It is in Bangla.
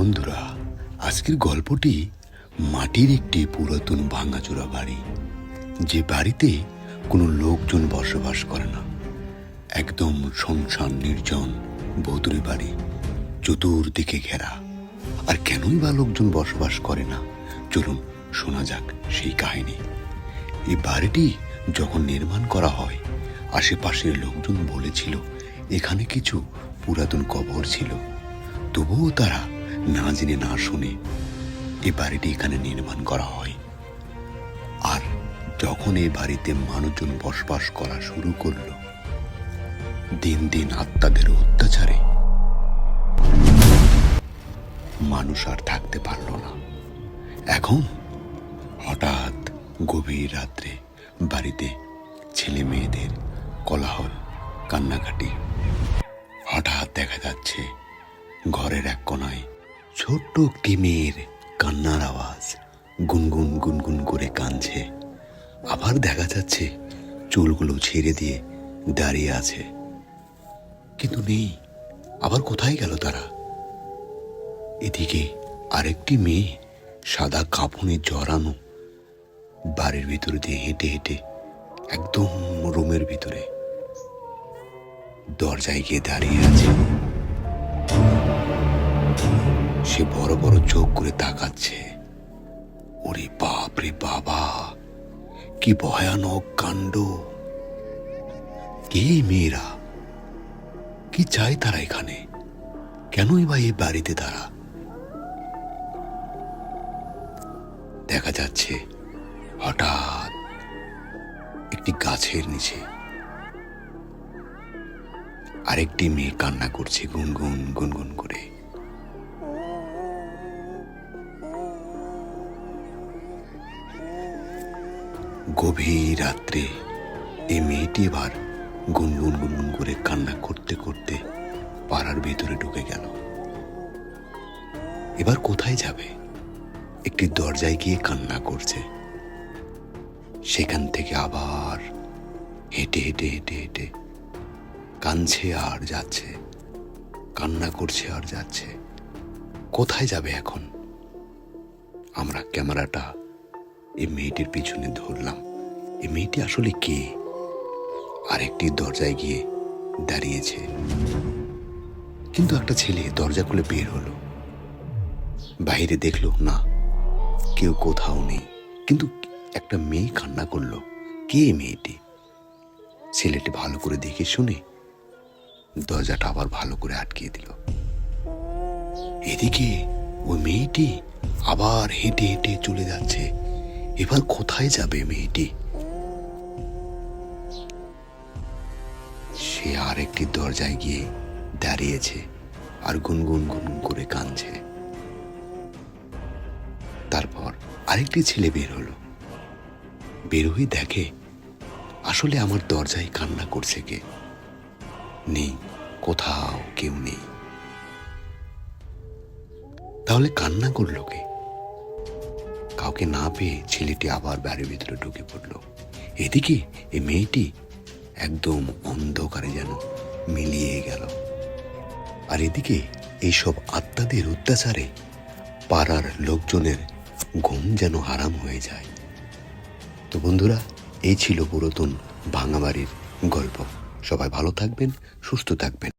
আজকের গল্পটি মাটির একটি পুরাতন ভাঙাচোরা বাড়ি, যে বাড়িতে কোনো লোকজন বসবাস করে না। একদম শুনশান নির্জন বৌদুরি বাড়ি, চতুর্দিকে ঘেরা। আর কেনই বা লোকজন বসবাস করে না? চলুন শোনা যাক সেই কাহিনী। এই বাড়িটি যখন নির্মাণ করা হয়, আশেপাশের লোকজন বলেছিল, এখানে কিছু পুরাতন কবর ছিল। তবুও তারা না জেনে না শুনে এ বাড়িটি এখানে নির্মাণ করা হয়। আর যখন এই বাড়িতে মানুষজন বসবাস করা শুরু করল, দিন দিন আত্মাদের অত্যাচারে মানুষ আর থাকতে পারল না। এখন হঠাৎ গভীর রাত্রে বাড়িতে ছেলে মেয়েদের কোলাহল, কান্নাকাটি হঠাৎ দেখা যাচ্ছে ঘরের এক কোনায় ছোট্ট একটি মেয়ের কান্নার আওয়াজ গুনগুন গুনগুন করে কাঁদছে। আবার দেখা যাচ্ছে চুলগুলো ছেড়ে দিয়ে দাঁড়িয়ে আছে। কিন্তু নেই, আবার কোথায় গেল তারা? এদিকে আরেকটি মেয়ে সাদা কাপড়ে জড়ানো বাড়ির ভিতর দিয়ে হেঁটে হেঁটে একদম রুমের ভিতরে দরজায় গিয়ে দাঁড়িয়ে আছে। সে বড় বড় চোখ করে তাকাচ্ছে। ওরে বাপ রে বাবা, কি ভয়ানক কাণ্ড। কে মেয়েরা? কি চায় তারা এখানে? কেনই বা এই বাড়িতে তারা? দেখা যাচ্ছে হঠাৎ একটি গাছের নিচে আরেকটি মেয়ে কান্না করছে, গুনগুন গুনগুন করে। গভীর রাত্রে এই মেয়েটি এবার গুনগুন গুনগুন করে কান্না করতে করতে পাড়ার ভেতরে ঢুকে গেল। এবার কোথায় যাবে? একটি দরজায় গিয়ে কান্না করছে। সেখান থেকে আবার হেঁটে হেঁটে হেঁটে হেঁটে কাঁদছে আর যাচ্ছে, কান্না করছে আর যাচ্ছে। কোথায় যাবে এখন? আমরা ক্যামেরাটা এই মেয়েটির পিছনে ধরলাম। এই মেয়েটি আসলে কে? আরেকটি দরজায় গিয়ে দাঁড়িয়েছে। কিন্তু একটা ছেলে দরজা খুলে বের হলো। বাইরে দেখল, না, কেউ কোথাও নেই। কিন্তু একটা মেয়ে কান্না করল। কে মেয়েটি? ছেলেটি ভালো করে দেখে শুনে দরজাটা আবার ভালো করে আটকিয়ে দিল। এদিকে ওই মেয়েটি আবার হেঁটে হেঁটে চলে যাচ্ছে। এবার কোথায় যাবে মেয়েটি? সে আর একটি দরজায় গিয়ে দাঁড়িয়েছে আর গুনগুন গুনগুন করে কাঁদছে। তারপর আরেকটি ছেলে বের হলো। বের হয়ে দেখে, আসলে আমার দরজায় কান্না করছে কে? নেই, কোথাও কেউ নেই। তাহলে কান্না করল কে? কাউকে না পেয়ে ছেলেটি আবার বাড়ির ভিতরে ঢুকে পড়ল। এদিকে এই মেয়েটি একদম অন্ধকারে যেন মিলিয়ে গেল। আর এদিকে এইসব আত্মাদের অত্যাচারে পাড়ার লোকজনের ঘুম যেন হারাম হয়ে যায়। তো বন্ধুরা, এই ছিল পুরাতন ভাঙাবাড়ির গল্প। সবাই ভালো থাকবেন, সুস্থ থাকবেন।